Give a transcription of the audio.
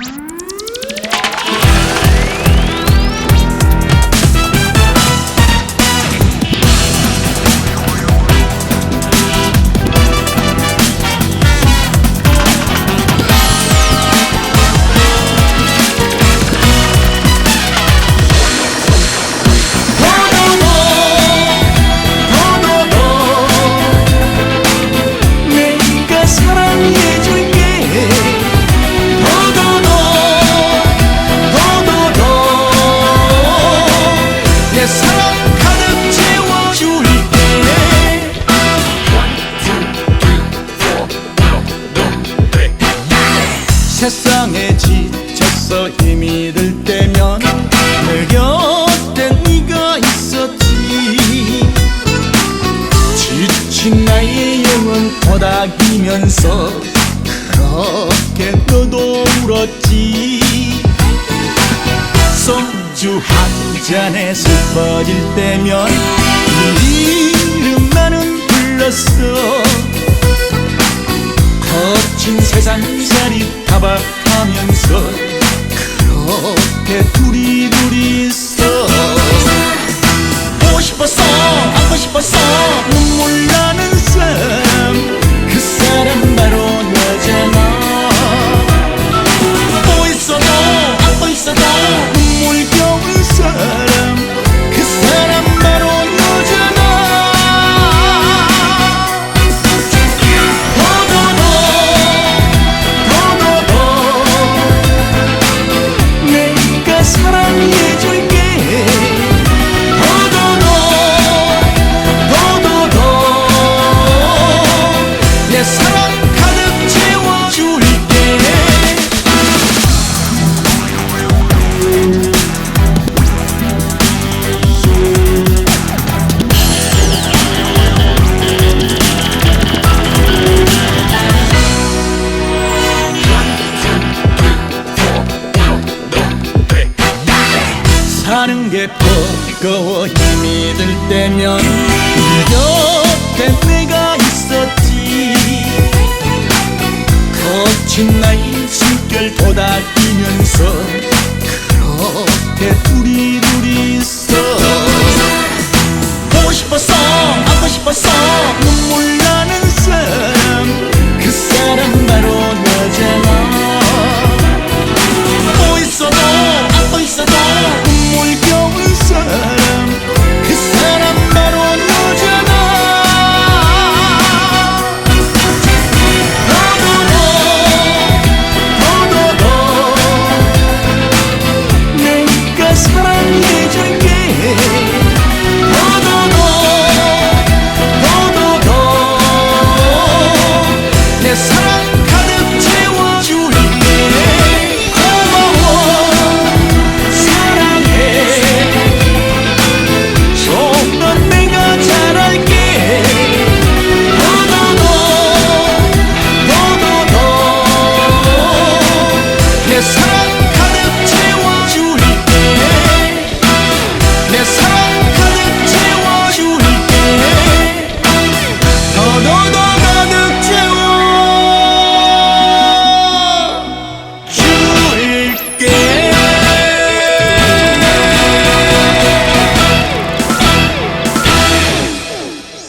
내가 세상에 지쳤어. 힘이 들 때면 내 곁에 네가 있었지. 지친 나의 영혼 토닥이면서 그렇게 너도 울었지. 소주 한 잔에 슬퍼질 때면 네 이름만은 불렀어 거친 세상살이 타박하면서 그렇게 둘이 둘이 사는 게 버거워 힘이 들 때면 네 곁에 내가 있었지. 거친 나의 숨결 도닥이면서 그렇게 둘이